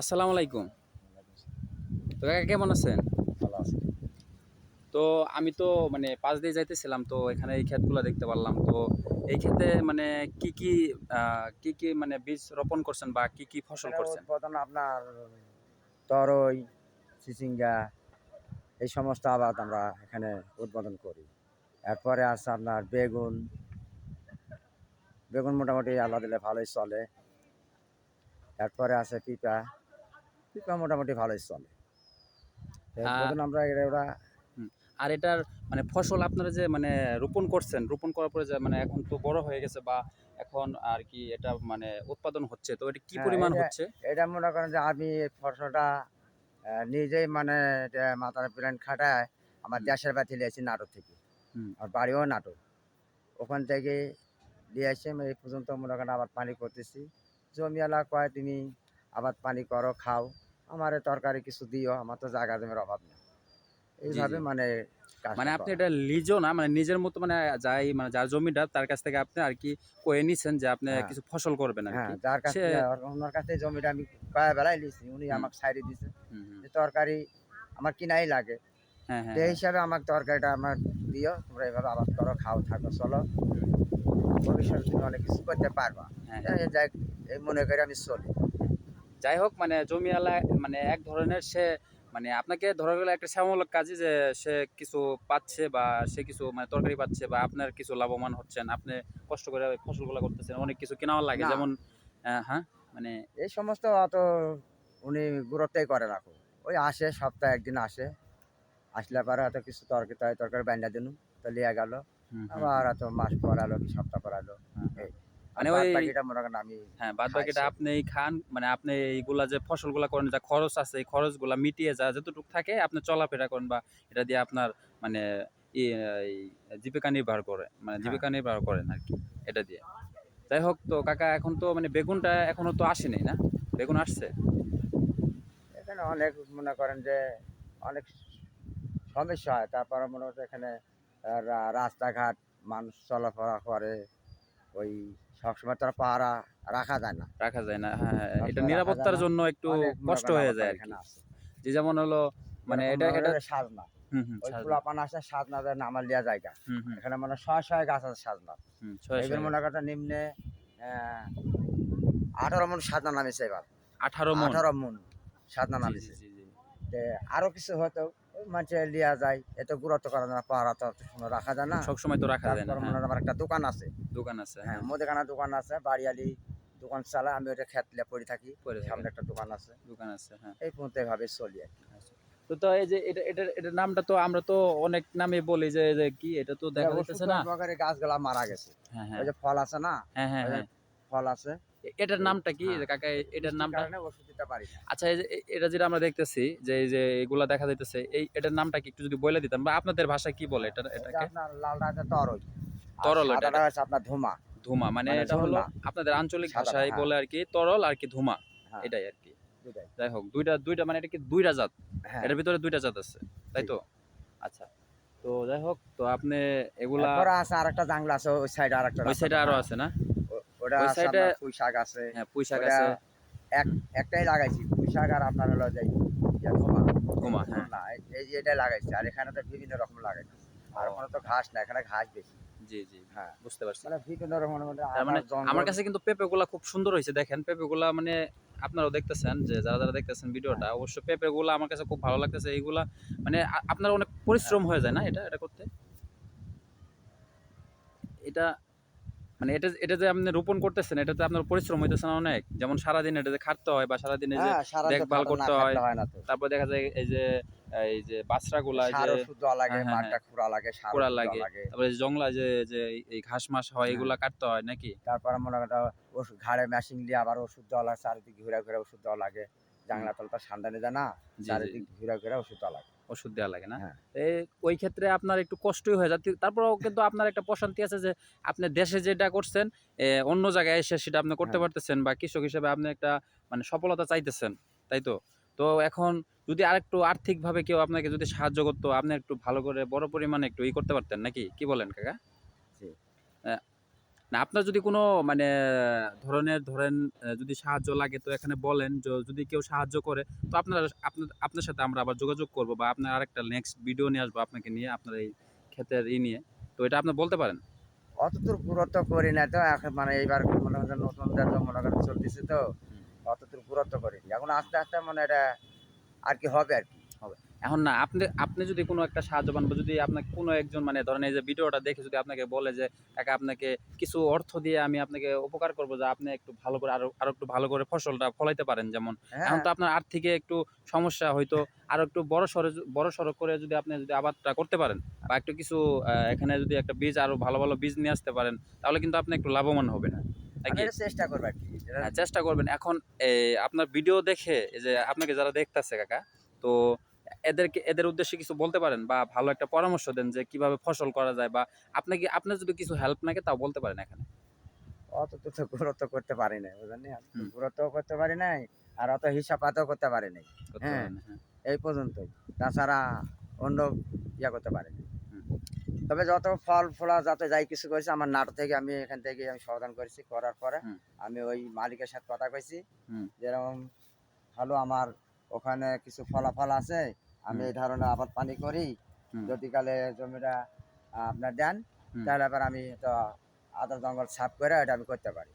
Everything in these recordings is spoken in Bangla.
আসসালামু আলাইকুম। তো কাকা কেমন আছেন? ভালো আছে। তো আমি তো মানে পাঁচ দিয়ে যাইতেছিলাম তো এখানে এই ক্ষেতগুলো দেখতে পারলাম। তো এই ক্ষেতে মানে কি কি কি কি মানে বীজ রোপণ করছেন বা কি কি ফসল করছেন? উৎপাদন আপনার তরই চিচিঙ্গা এই সমস্ত আবাদ আমরা এখানে উৎপাদন করি। এরপরে আছে আপনার বেগুন। বেগুন মোটামুটি আল্লাহ দিলে ভালোই চলে। এরপরে আছে পিপা পিপা মোটামুটি ভালোই চলে। আমরা এটা ওরা আর এটার মানে ফসল আপনারা যে মানে রোপণ করছেন রোপণ করার পরে যে মানে এখন তো বড় হয়ে গেছে বা এখন আর কি এটা মানে উৎপাদন হচ্ছে তো এটা কি হ্যাঁ, পরিমাণ হচ্ছে? এটা মনে করেন যে আমি ফসলটা নিজেই মানে মাথার প্ল্যান খাটায় আমার দেশের বাতি লিয়েছি নাটক থেকে। আর বাড়িও নাটক ওখান থেকে দিয়ে আসি আমি এই পর্যন্ত মনে করেন আবার পানি করতেছি। জমিওয়ালা কয় তুমি আবার পানি করো খাও। আমার তরকারি কিছু দিও আমার তো জায়গা জমির অভাব নেই। এইভাবে মানে মানে আপনি এটা লিজও না মানে নিজের মতো মানে যাই মানে যার জমিটা তার কাছ থেকে আপনি আর কি কয়ে নিছেন যে আপনি হ্যাঁ। কিছু ফসল করবেন আর হ্যাঁ কি যার কাছে ওনার কাছে জমিটা আমি কয়া বেলায় নিয়েছি উনি। আমাকে সাইডে দিছে। তরকারি আমার কিনাই লাগে। হ্যাঁ হ্যাঁ সেই হ্যাঁ। হিসাবে আমার তরকারিটা আমার দিও তোমরা এভাবে আবাদ করো খাও থাকো চলো। ভবিষ্যতে তুমি অনেক কিছু করতে পারবা। হ্যাঁ, এই মনে করে আমি চলি। যাই হোক মানে জমিওয়ালা মানে এক ধরনের সে মানে আপনাকে ধরা গেলে একটা শ্যামলক কাজে যে সে কিছু পাচ্ছে বা সে কিছু মানে তরকারি পাচ্ছে বা আপনার কিছু লাভবান হচ্ছেন। আপনি কষ্ট করে ফসলগুলো করতেছেন অনেক কিছু কেনাও লাগে। যেমন হ্যাঁ মানে এই সমস্ত অত উনি গুরুত্বই করে রাখো ওই আসে সপ্তাহে একদিন আসে। আসলে পরে হয়তো কিছু তরকারি তরকারি তরকারি বান্ধা দিন তো লিয়া গেল। আবার হয়ত মাস পর আলো কি সপ্তাহ পর আলো হুম, হুম। এই। মানে ওই- আমি হ্যাঁ বাদ বাকিটা আপনি খান মানে আপনি এইগুলা যে ফসলগুলা করেন যা খরচ আছে এই খরচগুলা মিটিয়ে যা যতটুকু থাকে আপনি চলাফেরা করেন বা এটা দিয়ে আপনার মানে জীবিকা নির্বাহ করে মানে হ্যাঁ। জীবিকা নির্বাহ করেন আর কি এটা দিয়ে। যাই হোক তো কাকা এখন তো মানে বেগুনটা এখনও তো আসেনি না? বেগুন আসছে? এখানে অনেক মনে করেন যে অনেক সমস্যা হয় তারপরে মনে হচ্ছে এখানে রাস্তাঘাট মানুষ চলাফেরা করে ওই সবসময় তারা পাহারা রাখা যায় না। রাখা যায় না হ্যাঁ হ্যাঁ এটা নিরাপত্তার জন্য একটু কষ্ট হয়ে যায় আর যে যেমন হলো মানে এটা এটা সাজনা। ফুলাপান আসে যায় জায়গা। এখানে মানে গাছ আছে সাজনা। হুম ছয় এবার মনে করেন নিম্নে আঠারো মন সাজনা নামেছে এবার। আঠারো মন? আঠারো মন সাজনা নামেছে। আরও কিছু হয়তো মানুষে লিয়া যায় এত গুরুত্ব করা যায় না পাহারা তো রাখা যায় না। সবসময় তো রাখা যায় না মনে হ্যাঁ, আমার একটা দোকান আছে। দোকান আছে হ্যাঁ হ্যাঁ। দোকান আছে বাড়িয়ালি দোকান চালায় আমি ওটা খেতলে পড়ে থাকি সামনে একটা দোকান আছে। দোকান আছে হ্যাঁ। এই পর্যন্ত এভাবে চলি আর কি। তো তো এই যে এটা এটা এটার নামটা তো আমরা তো অনেক নামে বলি যে যে কি এটা তো দেখা যাচ্ছে না। গাছগুলা মারা গেছে। হ্যাঁ হ্যাঁ। ওই যে ফল আছে না? হ্যাঁ হ্যাঁ হ্যাঁ। ফল আছে। এটার নামটা কি? হ্যাঁ। কাকা এটার নামটা? আচ্ছা এই যে এটা যেটা আমরা দেখতেছি যে এই যে এগুলা দেখা যাইতেছে এই এটার নামটা কি একটু যদি বলে দিতাম বা আপনাদের ভাষায় কি বলে এটা এটা এটাকে? লাল রাতে তরল। তরল এটা, আপনার ধুমা। ধুমা মানে মানে এটা হলো আপনাদের আঞ্চলিক ভাষায় হ্যাঁ। বলে আর কি তরল আর কি ধুমা হ্যাঁ, এটাই আর কি। যাই হোক দুইটা দুইটা মানে এটা কি দুইটা জাত? হ্যাঁ। এটার ভিতরে দুইটা জাত আছে তাই তো? আচ্ছা তো যাই হোক তো আপনি এগুলা আছে আরেকটা জাংলা আছে ওই সাইডে আরেকটা ওই সাইডে আরও হ্যাঁ, আছে না? ওটা পুঁই শাক আছে। হ্যাঁ পুঁই শাক আছে। এক একটাই লাগাইছি। পুঁই শাক আর আপনার হলো ইয়া ধুমা, হ্যাঁ। না এই- এটাই লাগাইছি। আর এখানে তো বিভিন্ন রকম লাগাইছি আর ওখানে তো ঘাস না এখানে ঘাস বেশি। জি জি হ্যাঁ। বুঝতে পারছি। মানে বিভিন্ন তার মানে আমার কাছে কিন্তু পেঁপে গুলা খুব সুন্দর হয়েছে। দেখেন পেঁপে গুলা মানে আপনারাও দেখতেছেন যে যারা যারা দেখতেছেন ভিডিওটা অবশ্য পেঁপে গুলা আমার কাছে খুব ভালো লাগতেছে। এইগুলা মানে আপনার অনেক পরিশ্রম হয়ে যায় না এটা? এটা করতে? এটা মানে এটা এটা যে আপনি রোপণ করতেছেন এটাতে আপনার পরিশ্রম হইতেছে না অনেক। যেমন সারাদিন এটা যে খাটতে হয় বা সারাদিন এই যে হ্যাঁ, দেখভাল করতে হয়। তারপর দেখা যায় এই যে এই যে বাছরা গুলা যে লাগে হ্যাঁ, হ্যাঁ, মাঠটা খুঁড়া লাগে সার খোঁড়া লাগে। তারপরে জংলা যে যে এই ঘাস মাস হয়। এগুলা কাটতে হয় নাকি? তারপরে মনে করেন ওষুধ ঘাড়ে মেশিন দিয়ে আবার ওষুধ দেওয়া লাগে চারিদিকে ঘুরে ঘুরে ওষুধ দেওয়া লাগে। জাংলা তলটা সান্দানে যায় না জি, জি, চারিদিকে ঘুরে ঘুরে ওষুধ দেওয়া লাগে। ওষুধ দেওয়া লাগে না। হ্যাঁ। এই ওই ক্ষেত্রে আপনার একটু কষ্টই হয়ে যায়। তারপরেও কিন্তু আপনার একটা প্রশান্তি আছে যে আপনি দেশে যেটা করছেন অন্য জায়গায় এসে সেটা আপনি করতে হ্যাঁ। পারতেছেন বা কৃষক হিসেবে আপনি একটা মানে সফলতা চাইতেছেন তাই তো? তো এখন যদি আর আরেকটু আর্থিকভাবে কেউ আপনাকে যদি সাহায্য করতো আপনি একটু ভালো করে বড় পরিমাণে একটু ই করতে পারতেন নাকি? কি বলেন কাকা? না আপনার যদি কোনো মানে ধরনের ধরেন যদি সাহায্য লাগে তো এখানে বলেন য- যদি কেউ সাহায্য করে তো আপনার আপনার আপনার সাথে আমরা আবার যোগাযোগ করব বা আপনার আরেকটা নেক্সট ভিডিও নিয়ে আসব আপনাকে নিয়ে আপনার এই ক্ষেতের ই নিয়ে। তো এটা আপনি বলতে পারেন? অতদূর পুরত্ব করি না তো এখন মানে এইবার মনে করেন নতুন তো মনে করেন চলতেছে তো অতদূর পুরত্ব করি এখন আস্তে আস্তে মানে এটা আর কি হবে আর কি এখন না আপনি আপনি যদি কোনো একটা সাহায্য পান বা যদি আপনাকে কোনো একজন মানে ধরেন এই যে ভিডিওটা দেখে যদি আপনাকে বলে যে টাকা আপনাকে কিছু অর্থ দিয়ে আমি আপনাকে উপকার করব যে আপনি একটু ভালো করে আরও আরও একটু ভালো করে ফসলটা ফলাইতে পারেন। যেমন হ্যাঁ। এখন তো আপনার আর্থিকে একটু সমস্যা হয়তো আরও একটু বড় সড়ো বড় সড়ো করে যদি আপনি যদি আবাদটা করতে পারেন বা একটু কিছু এখানে যদি একটা বীজ আরও ভালো ভালো বীজ নিয়ে আসতে পারেন তাহলে কিন্তু আপনি একটু লাভবান হবেন। চেষ্টা করব আর কি। এটা- হ্যাঁ, চেষ্টা করবেন। এখন আপনার ভিডিও দেখে যে আপনাকে যারা দেখতাছে কাকা তো এদেরকে এদের উদ্দেশ্যে কিছু বলতে পারেন? বা ভালো একটা পরামর্শ দেন যে কীভাবে ফসল করা যায় বা আপনাকে আপনার যদি কিছু হেল্প লাগে তাও বলতে পারেন এখানে। অত তো গুরুত্ব করতে পারি না? বুঝলেন। গুরুত্ব করতে পারি নাই আর অত হিসাব পাতও করতে পারি নাই। হ্যাঁ। হ্যাঁ। এই পর্যন্তই। তাছাড়া অন্য ইয়া করতে পারি না তবে যত ফল ফলা যত যাই কিছু করেছি আমার নাট থেকে আমি এখান থেকে আমি সমাধান করেছি করার পরে আমি ওই মালিকের সাথে কথা কইছি। যেরকম ভালো আমার ওখানে কিছু ফলাফল আছে আমি এই ধরনের আবাদ পানি করি যদি কালে জমিটা আপনার দেন তাহলে আবার আমি তো আদা জঙ্গল সাফ করে এটা আমি করতে পারি।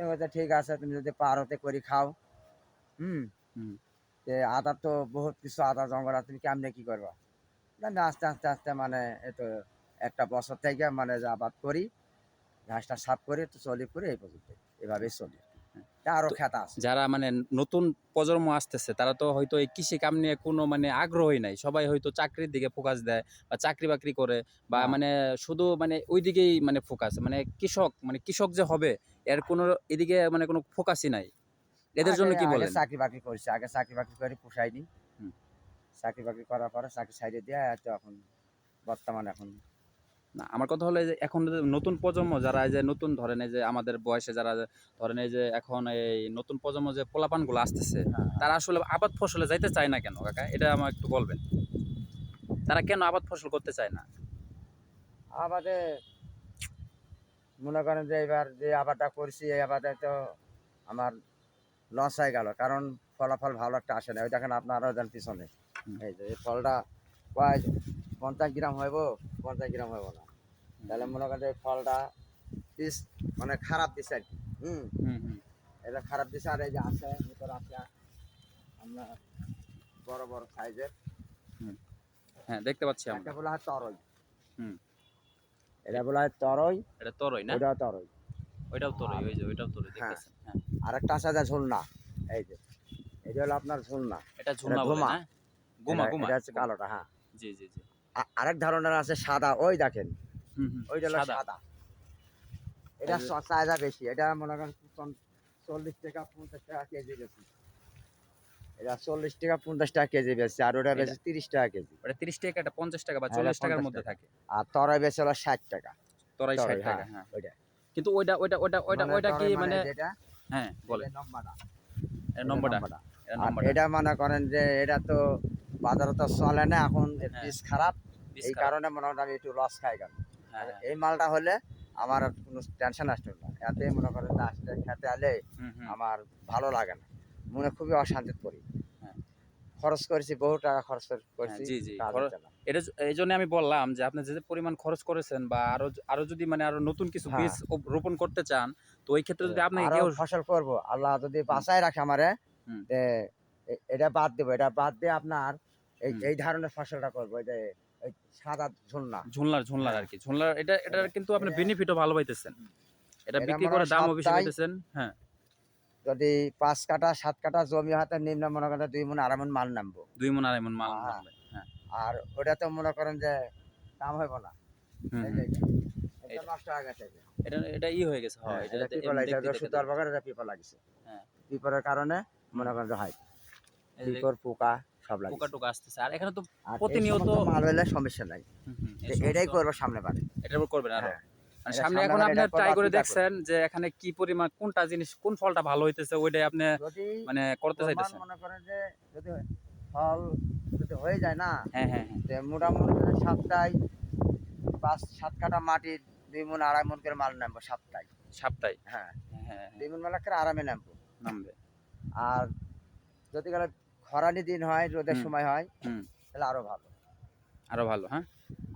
বলছে, ঠিক আছে তুমি যদি পারোতে করি খাও। হুম। আদার তো বহুত কিছু আদা জঙ্গল আছে তুমি কেমনে কি করবা? না আমি আস্তে আস্তে আস্তে মানে এই তো একটা বছর থেকে মানে যে আবাদ করি ঘাসটা সাফ করে তো চলি করে এই পর্যন্ত। এভাবেই চলি। আছে। যারা মানে নতুন প্রজন্ম আসতেছে তারা তো হয়তো এই কৃষি কাম নিয়ে কোনো মানে আগ্রহই নাই। সবাই হয়তো চাকরির দিকে ফোকাস দেয় বা চাকরি বাকরি করে বা। মানে শুধু মানে ওই দিকেই মানে ফোকাস মানে কৃষক মানে কৃষক যে হবে এর কোনো এদিকে মানে কোনো ফোকাসই নাই। এদের জন্য কি বলে চাকরি বাকরি করছে আগে চাকরি বাকরি করে পোষাইনি হুম। চাকরি বাকরি করার পরে চাকরি সাইডে দিয়ে তো এখন বর্তমান এখন না আমার কথা হলো এই যে এখন নতুন প্রজন্ম যারা এই যে নতুন ধরেন এই যে আমাদের বয়সে যারা ধরেন এই যে এখন এই নতুন প্রজন্ম যে পোলাপানগুলো আসতেছে তারা আসলে আবাদ ফসলে যাইতে চায় না কেন কাকা? এটা আমার একটু বলবেন। তারা কেন আবাদ ফসল করতে চায় না? আবাদে মনে করেন যে এবার যে আবাদটা করছি এই আবাদে তো আমার লস হয়ে গেল কারণ ফলাফল ভালো একটা আসে না। ওই দেখেন আপনারাও দেন পিছনে। এই যে এই ফলটা প্রায় পঞ্চাশ গ্রাম হইব পঞ্চাশ গ্রাম হইব না। তাহলে মনে করেন ফলটা পিস মানে খারাপ দিছে আর কি। হুম? এটা খারাপ দিছে আর এই যে আছে ভিতরে আছে আমরা বড় বড় সাইজের। হ্যাঁ দেখতে পাচ্ছি আমরা। একটা বলা হয় তরই। হুম। এটা বলা হয় তরই। এটা তরই না? ওটা তরই। ওইটাও তরই ওই যে ওইটাও তরই দেখতেছেন। হ্যাঁ। আর একটা আছে যে ঝুলনা এই যে। এটা হলো আপনার ঝুলনা। এটা ঝুমা বলে ধুমা। না? গুমা এটা- এটা হচ্ছে কালোটা হ্যাঁ। জি জি জি। আরেক ধরনের আছে সাদা ওই দেখেন। ওইটা হলো সাদা। এটা চাহিদা বেশি এটা মনে করেন চল্লিশ টাকা পঞ্চাশ টাকা কেজি বেশি। এটা চল্লিশ টাকা পঞ্চাশ টাকা কেজি বেশি আর ওটা বেশি তিরিশ টাকা কেজি। ওটা তিরিশ টাকা এটা পঞ্চাশ টাকা বা হ্যাঁ, চল্লিশ টাকার মধ্যে থাকে। আর তরাই বেশি হলো ষাট টাকা। তরাই ষাট টাকা হ্যাঁ ওইটা কিন্তু ওইটা ওইটা ওইটা ওইটা মানে ওইটা কি মানে যেটা হ্যাঁ বলে নম্বরটা। নম্বরটা। এটা মনে করেন যে এটা তো বাজারে তো চলে না এখন হ্যাঁ। খারাপ। এই কারণে মনে করেন আমি একটু লস খাই গেল হ্যাঁ, হ্যাঁ। এই মালটা হলে আমার কোনো টেনশন আসতো না। এতে মনে করেন যে আসলে খেতে আলে। আমার ভালো লাগে না। মনে খুবই অশান্তি পড়ি। হ্যাঁ। খরচ করেছি বহু টাকা খরচ করছি। এটা এই জন্য আমি বললাম যে আপনি যে পরিমাণ খরচ করেছেন বা আরও আরও যদি মানে আরও নতুন কিছু হ্যাঁ। বীজ রোপণ করতে চান তো ওই ক্ষেত্রে যদি আপনাকে আরও ফসল করব। আল্লাহ যদি বাঁচায় রাখে আমারে এটা বাদ দেবো। এটা বাদ দিয়ে আপনার এই এই ধরনের ফসলটা করব। যে সাদা ঝুলনা। আর কি। এটা এটার কিন্তু আপনি বেনিফিটও ভালো পাইতেছেন। এটা বিক্রি করে দামও বেশি পাইতেছেন হ্যাঁ। যদি পাঁচ কাটা সাত কাটা জমি হাতে নিম্ন মনে করেন দুই মন আড়াই মন মাল নামবো। দুই মন আড়াই মন মাল হ্যাঁ। আর ওটা তো মনে করেন যে দাম হইব না। এটা। নষ্ট হয়ে গেছে। এটা। ই হয়ে গেছে হয়। হ্যাঁ, এটা এটা পিপল এটা দেখতে রসুন দেখতে তার বাগান এটা পিপল লাগিছে। হ্যাঁ। পিপলের কারণে মনে করেন যে হয়। পিপল পোকা। সব লাগে পোকা টোকা আসতেছে। আর এখানে তো প্রতিনিয়ত- মাল সমস্যা নাই। এটাই করব সামনে বারে। এটার উপর করবেন আরও। হ্যাঁ। মানে সামনে এখন আপনি ট্রাই করে দেখছেন যে এখানে কি পরিমাণ কোনটা জিনিস কোন ফলটা ভালো হইতেছে ওইটাই আপনি মানে করতে চাইতেছেন। মনে করেন যে যদি ফল যদি হয়ে যায় না হ্যাঁ হ্যাঁ হ্যাঁ। মোটামুটি সাতটায় পাঁচ সাত কাটা মাটির দুই মন আড়াই মন করে মাল নামবো সপ্তাহে সপ্তাহে হ্যাঁ। হ্যাঁ হ্যাঁ দুই মন মাল করে আরামে নামবো। নামবে। আর যদি গেলে খরানি দিন হয় রোদের সময় হয় তাহলে আরও ভালো। আরও ভালো হ্যাঁ?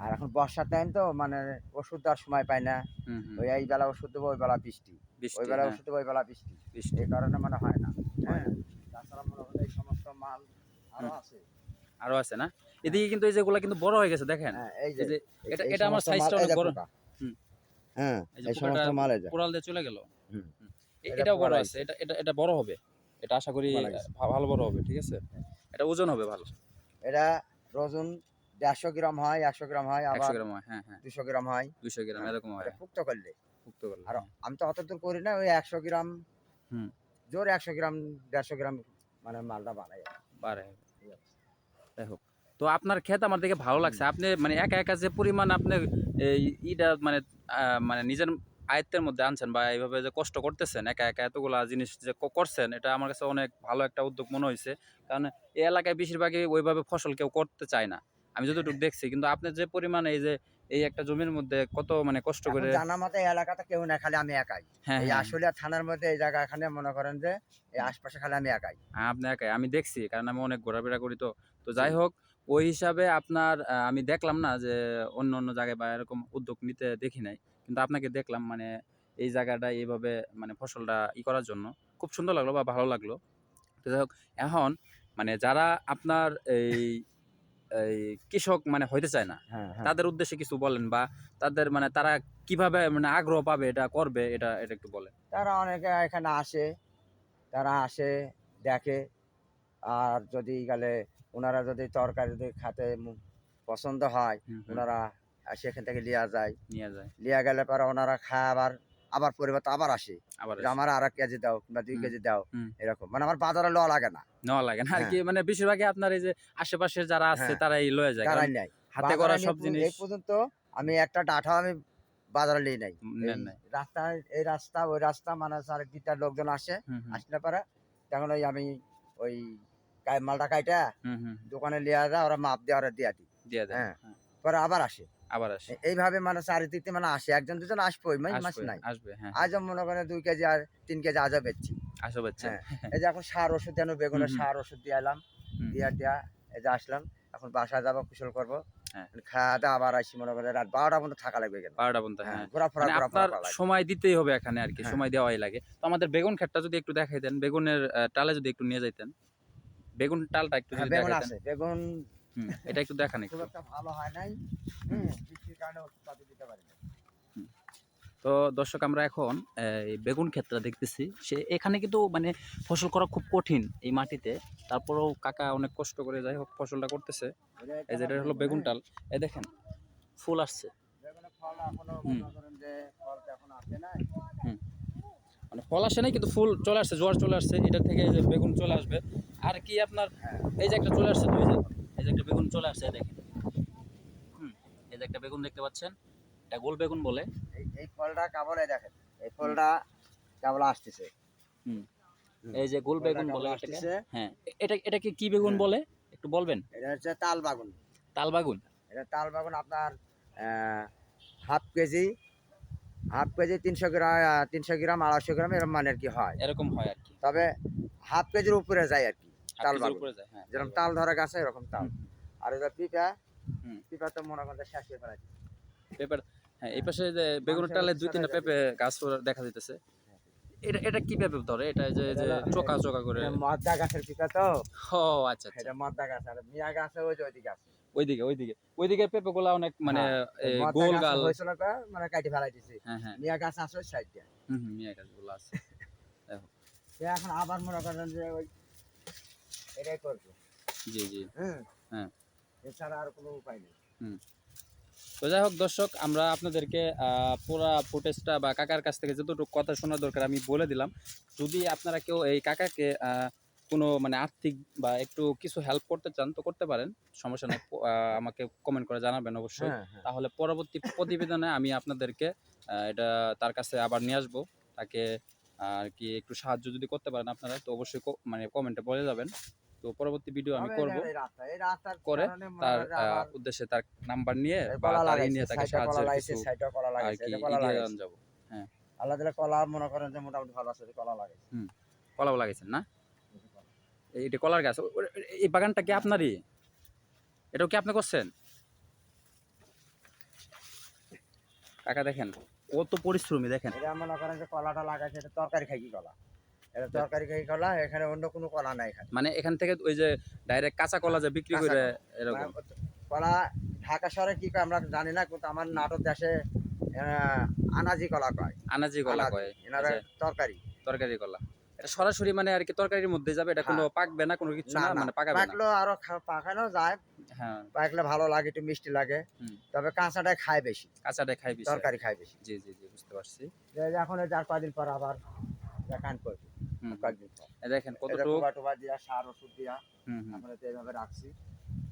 আর এখন বর্ষার টাইম তো মানে ওষুধ দেওয়ার সময় পাই না। ওই এই বেলা ওষুধ দেবো ওই বেলা বৃষ্টি। ওই বেলা হ্যাঁ, ওষুধ দেবো ওই বেলা বৃষ্টি। বৃষ্টি। এই কারণে মানে হয় না। হ্যাঁ তাছাড়া মনে হয় এই সমস্ত মাল আরও আছে। আরও আছে না? এদিকে কিন্তু এই যেগুলা কিন্তু বড় হয়ে গেছে দেখেন। হ্যাঁ এই যে এটা এটা আমার সাইজটা অনেক বড়। হ্যাঁ এই সমস্ত মাল এই যে। কোরাল দিয়ে চলে গেল। এটাও বড় আছে। এটা এটা এটা বড় হবে। এটা আশা করি ভালো বড় হবে ঠিক আছে? এটা ওজন হবে ভালো। এটা রোজন দেড়শো গ্রাম হয় একশো গ্রাম হয় আবার গ্রাম হয় হ্যাঁ হ্যাঁ। দুশো গ্রাম হয়। দুইশো গ্রাম এরকম হয়। পুক্ত করলে। পুক্ত করলে। আর হ্যাঁ। আমি তো অত দূর করি না ওই একশো গ্রাম হুম। জোর একশো গ্রাম দেড়শো গ্রাম মানে মালটা কি। পারে যাই হোক। তো আপনার ক্ষেত আমার দেখে ভালো লাগছে। আপনি মানে একা একা যে পরিমাণ আপনি এই ইটা মানে মানে নিজের আয়ত্তের মধ্যে আনছেন বা এইভাবে যে কষ্ট করতেছেন একা একা এতগুলা জিনিস যে করছেন এটা আমার কাছে অনেক ভালো একটা উদ্যোগ মনে হয়েছে। কারণ এই এলাকায় বেশিরভাগই ওইভাবে ফসল কেউ করতে চায় না। আমি যতটুকু দেখছি কিন্তু আপনি যে পরিমাণে এই যে এই একটা জমির মধ্যে কত মানে কষ্ট করে জানা মতে এই এলাকাতে কেউ না খালি আমি একাই। হ্যাঁ এই হ্যাঁ। থানার মধ্যে এই জায়গা এখানে মনে করেন যে এই আশপাশে খালি আমি একাই। হ্যাঁ, আপনি একাই। আমি দেখছি কারণ আমি অনেক ঘোরাফেরা করি তো। তো যাই হোক ওই হিসাবে আপনার আমি দেখলাম না যে অন্য অন্য জায়গায় বা এরকম উদ্যোগ নিতে দেখি নাই। কিন্তু আপনাকে দেখলাম মানে এই জায়গাটা এইভাবে মানে ফসলটা ই করার জন্য। খুব সুন্দর লাগল বা ভালো লাগল। তো যাই হোক এখন মানে যারা আপনার এই এই কৃষক মানে হইতে চায় না হ্যাঁ হ্যাঁ। তাদের উদ্দেশ্যে কিছু বলেন বা তাদের মানে তারা কীভাবে মানে আগ্রহ পাবে এটা করবে এটা এটা একটু বলেন। তারা অনেকে এখানে আসে তারা আসে দেখে। আর যদি গেলে ওনারা যদি তরকারি যদি খাতে পছন্দ হয় হুম, ওনারা সেখান থেকে লিয়া যায়। নিয়ে যায়। লিয়া গেলে পরে ওনারা খায় আবার আবার পরিবর্তে আবার আসে। আবার আমার আর এক কেজি দাও কিংবা দুই কেজি দাও এরকম। মানে আমার বাজারে লওয়া লাগে না। নেওয়া লাগে না। আর হ্যাঁ। কি মানে বেশিরভাগই আপনার এই যে আশেপাশের যারা আছে হ্যাঁ। তারাই লয়ে যায়। তারাই নেয়। হাতে করা সব জিনিস এই পর্যন্ত আমি একটা ডাঠাও আমি বাজারে নিয়ে নাই। রাস্তা এই রাস্তা ওই রাস্তা মানে আর দুইটা লোকজন আসে। আসলে পরে তখন ওই আমি ওই মালটা কাইটা হুম, হুম, দোকানে লিয়া যায় ওরা মাপ দিয়ে ওরা দিয়া দিই। দিয়ে দেয়। হ্যাঁ। হ্যাঁ, পরে আবার আসে। আবার আসে। এইভাবে মানে চারি চারিদিকে মানে আসে। একজন দুজন আসবে ওই মাস নাই। আসবে হ্যাঁ আজও মনে করেন দুই কেজি আর তিন কেজি আজও বেচছি। আসো বাচ্চা হ্যাঁ এই যে এখন সার ওষুধ দেন বেগুনের। সার ওষুধ দিয়ে এলাম। দিয়া দিয়া এই যে আসলাম এখন বাসায় যাব কুশল করব। হ্যাঁ। খাওয়া দাওয়া আবার আসি মনে করেন রাত বারোটা পর্যন্ত থাকা লাগবে কেন বারোটা পর্যন্ত হ্যাঁ হ্যাঁ। ঘোরাফেরা মানে আপনার সময় দিতেই হবে এখানে আর কি হ্যাঁ। সময় দেওয়াই লাগে। তো আমাদের বেগুন ক্ষেতটা যদি একটু দেখাই দেন বেগুনের টালে যদি একটু নিয়ে যাইতেন বেগুন টালটা একটু হ্যাঁ, বেগুন আছে বেগুন এটা একটু দেখান খুব একটু ভালো হয় নাই। বৃষ্টির কারণে ওষুধপাতি দিতে পারি না। তো দর্শক আমরা এখন এই বেগুন ক্ষেতটা দেখতেছি। সে এখানে কিন্তু মানে ফসল করা খুব কঠিন এই মাটিতে। তারপরেও কাকা অনেক কষ্ট করে যাই হোক ফসলটা করতেছে। এই যেটা হলো বেগুন টাল এই দেখেন ফুল আসছে। মনে করেন যে ফলটা এখন আসে নাই। মানে ফল আসে নাই কিন্তু ফুল চলে আসছে জোয়ার চলে আসছে। এটা থেকে যে বেগুন চলে আসবে। আর কি আপনার হ্যাঁ। এই যে একটা চলে আসছে যে এই যে একটা বেগুন চলে আসছে দেখেন। হুম। এই যে একটা বেগুন দেখতে পাচ্ছেন এটা গোল বেগুন বলে। এই ফলটা কেবল এই দেখেন এই ফলটা কেবল আসতেছে। হুম। এই যে গোল বেগুন বলে আসতেছে। হ্যাঁ এ- এটা এটাকে কি বেগুন হ্যাঁ। বলে? একটু বলবেন। এটা হচ্ছে তাল বাগুন। তাল বাগুন? এটা তাল বাগুন আপনার হাফ কেজি হাফ কেজি তিনশো গ্রাম তিনশো গ্রাম আড়াইশো গ্রাম এরকম মানে আর কি হয়। এরকম হয় আর কি। তবে হাফ কেজির উপরে যায় আর কি তাল। উপরে যায় হ্যাঁ যেরকম তাল ধরা গাছে এরকম তাল। আর এটা পিপা। পিপা তো মনে করেন শেষ হয়ে ফেলাইছে পেঁপের হ্যাঁ এই পাশে যে বেগুনের টালে দুই তিনটা। পেঁপে গাছ দেখা যাইতেছে। এটা এটা কি পেঁপে ধরে? এটা যে যে চোকা চোকা করে। এটা গাছের পিপা তো। ও আচ্ছা আচ্ছা। এটা মদ্দা গাছ আর মিয়া গাছে ওই যে ওইদিকে আছে। ওইদিকে ওইদিকে। ওইদিকে পেঁপে গুলা অনেক মানে হ্যাঁ, মদ্দা গোল গাল। হয়েছিল তো, মানে কাটি ফেলাই দিছি হ্যাঁ হ্যাঁ। মিয়া গাছ আছে ওই সাইডটা হুম হুম মিয়া গাছগুলো আছে। এখন আবার মনে করেন যে ওই এটাই করব। জি জি। হ্যাঁ হ্যাঁ। এছাড়া আর কোনো উপায় নেই। তো যাই হোক দর্শক আমরা আপনাদেরকে পুরা ফুটেজটা বা কাকার কাছ থেকে যতটুকু কথা শোনা দরকার আমি বলে দিলাম। যদি আপনারা কেউ এই কাকাকে কোনো মানে আর্থিক বা একটু কিছু হেল্প করতে চান তো করতে পারেন। সমস্যা নেই আমাকে কমেন্ট করে জানাবেন অবশ্যই। হ্যাঁ হ্যাঁ। তাহলে পরবর্তী প্রতিবেদনে আমি আপনাদেরকে এটা তার কাছে আবার নিয়ে আসব। তাকে আর কি একটু সাহায্য যদি করতে পারেন আপনারা তো অবশ্যই মানে কমেন্টে বলে যাবেন। তো পরবর্তী ভিডিও আমি করব। করে তার উদ্দেশ্যে তার নাম্বার নিয়ে বা তার ই নিয়ে তাকে লাগাইছে, কিছু আর কি এগিয়ে। যাব। আল্লাহ দিলে কলা মনে করেন যে মোটামুটি ভালো আছে কলা লাগাইছে। কলাও লাগাইছেন না? এটা কলার গাছ এই বাগানটা কি আপনারই? এটাও কি আপনি করছেন? কাকা দেখেন কত পরিশ্রমী দেখেন। এটা মনে করেন যে কলাটা লাগাইছে এটা তরকারি খাই কি কলা। এটা তরকারি খাই কলা এখানে অন্য কোনো কলা নাই এখানে। মানে এখান থেকে ওই যে ডাইরেক্ট কাঁচা কলা যে বিক্রি করে এরকম। মানে কলা ঢাকা শহরে কি কয় আমরা জানি না কিন্তু আমার নাটক দেশে আনাজি কলা কয়। আনাজি কলা কয়। এনারা আচ্ছা। তরকারি। তরকারি কলা। এটা সরাসরি মানে আর কি তরকারির মধ্যে যাবে? এটা কোনো হ্যাঁ। পাকবে না কোনো কিছু না মানে পাকাবে না? পাকলেও আরও পাকানো যায়। হ্যাঁ। পাকলে ভালো লাগে একটু মিষ্টি লাগে। তবে কাঁচাটাই খায় বেশি। কাঁচাটা খাই বেশি। তরকারি খায় বেশি। জি জি জি বুঝতে পারছি। এখন চার কদিন পর আবার দেখান করবি। দেখেন এটা টোবা টোবা দিয়া সার ওষুধ দিয়া হুম হুম। আমরা তো এইভাবে রাখছি।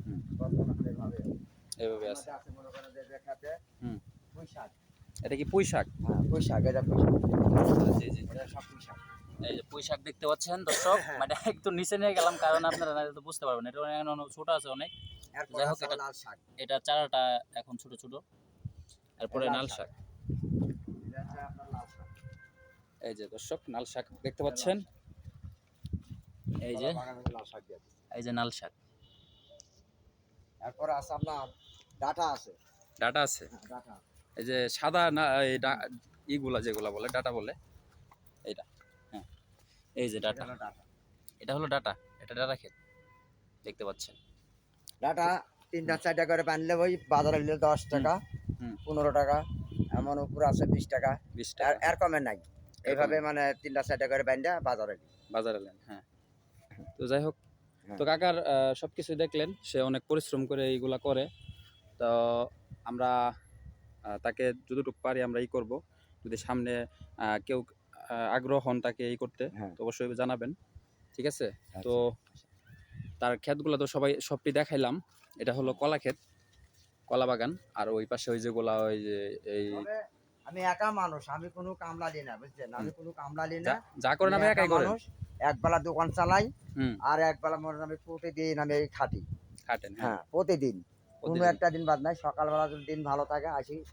হুম। বর্তমানে এখন এইভাবে এইভাবে আছে। মনে করেন যে দেখাতে পুঁই শাক। এটা কি পুঁই শাক? হ্যাঁ পুঁই শাক এটা পুঁই শাক। জি জি। এটা সব পুঁই শাক। এই যে পুঁই শাক দেখতে পাচ্ছেন দর্শক মানে একটু নিচে নিয়ে গেলাম কারণ আপনারা না তো বুঝতে পারবেন এটা অনেক ছোট আছে অনেক। যাই হোক, এটা- লাল শাক। এটা চারাটা এখন ছোট ছোট। তারপরে লাল শাক। শাক এটা হচ্ছে আপনার লাল শাক এই যে দর্শক নাল শাক দেখতে পাচ্ছেন? এই যে এই যে নাল শাক। এরপর আছে আপনার ডাটা আছে। ডাটা আছে? হ্যাঁ, ডাটা এই যে সাদা না এই ইগুলা যেগুলা বলে ডাটা বলে এইটা হ্যাঁ। এই যে ডাটা। এটা হলো ডাটা। এটা ডাটা ক্ষেত দেখতে পাচ্ছেন। ডাটা তিনটা চারটা করে বানলে ওই বাজারে নিলে দশ টাকা। পনেরো টাকা এমন উপর আছে বিশ টাকা। বিশ টাকা। এর কমে নাই। এইভাবে মানে তিনটা চারটা করে বান্ধা বাজারে বাজারে নেন হ্যাঁ। তো যাই হোক হ্যাঁ। তো কাকার আহ, সবকিছু দেখলেন সে অনেক পরিশ্রম করে এইগুলা করে। তো আমরা তাকে যতটুকু পারি আমরা ই করব। যদি সামনে কেউ আগ্রহ হন তাকে এই করতে হ্যাঁ। তো অবশ্যই জানাবেন ঠিক আছে? আচ্ছা। তো তার ক্ষেতগুলো তো সবাই সবটি দেখাইলাম। এটা হলো কলা ক্ষেত কলা বাগান আর ওই পাশে ওই যেগুলা ওই যে এই আমি একা মানুষ আমি কোনো কামলা লি না বুঝছেন আমি কোনো কামলা লি না। যা- করেন আমি একাই একা করেন একবেলা দোকান চালাই আর একবেলা মনে আমি প্রতিদিন আমি খাটি। খাটেন হ্যাঁ। হ্যাঁ প্রতিদিন। কোনো একটা দিন বাদ নাই সকালবেলা যদি দিন ভালো থাকে আসি।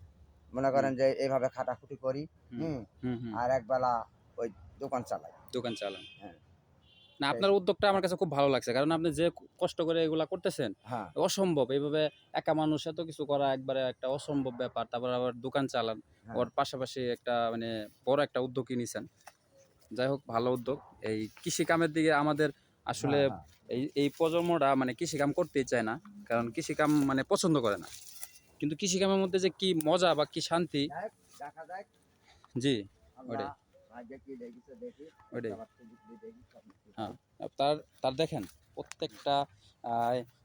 মনে করেন যে এইভাবে খাটাখুটি করি হুম। আর একবেলা ওই দোকান চালাই। দোকান চালান। হ্যাঁ। না আপনার উদ্যোগটা আমার কাছে খুব ভালো লাগছে। কারণ আপনি যে কষ্ট করে এগুলা করতেছেন হ্যাঁ। অসম্ভব। এইভাবে একা মানুষ এত কিছু করা একবারে একটা অসম্ভব ব্যাপার। তারপর আবার দোকান চালান হ্যাঁ। ওর পাশাপাশি একটা মানে বড় একটা উদ্যোগই নিছেন। যাই হোক ভালো উদ্যোগ। এই কৃষি কামের দিকে আমাদের আসলে হ্যাঁ। এই এই প্রজন্মটা মানে কৃষি কাম করতেই চায় না। কারণ কৃষি কাম মানে পছন্দ করে না। কিন্তু কৃষি কামের মধ্যে যে কি মজা বা কি শান্তি? জি ওটাই। হ্যাঁ। তার তার দেখেন প্রত্যেকটা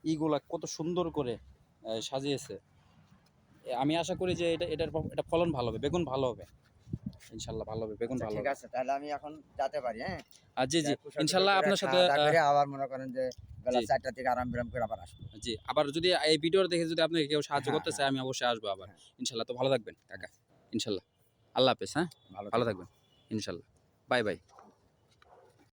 ইগুলা কত সুন্দর করে সাজিয়েছে। আমি আশা করি যে এটা এটার এটা ফলন ভালো হবে বেগুন ভালো হবে। ইনশাল্লাহ ভালো হবে বেগুন আচ্ছা, ভালো ঠিক আছে তাহলে আমি এখন যেতে পারি হ্যাঁ? আর জি জি। ইনশাল্লাহ আপনার সাথে আবার মনে করেন যে বেলা। চারটা থেকে আরাম বিরাম করে আবার আসব। জি আবার যদি এই ভিডিও দেখে যদি আপনাকে কেউ সাহায্য হ্যাঁ, করতে চায় আমি অবশ্যই আসব আবার। হ্যাঁ। ইনশাল্লাহ তো ভালো থাকবেন কাকা ইনশাল্লাহ। আল্লাহ হাফেজ হ্যাঁ? ভালো ভালো থাকবেন। ইনশাল্লাহ। Bye bye.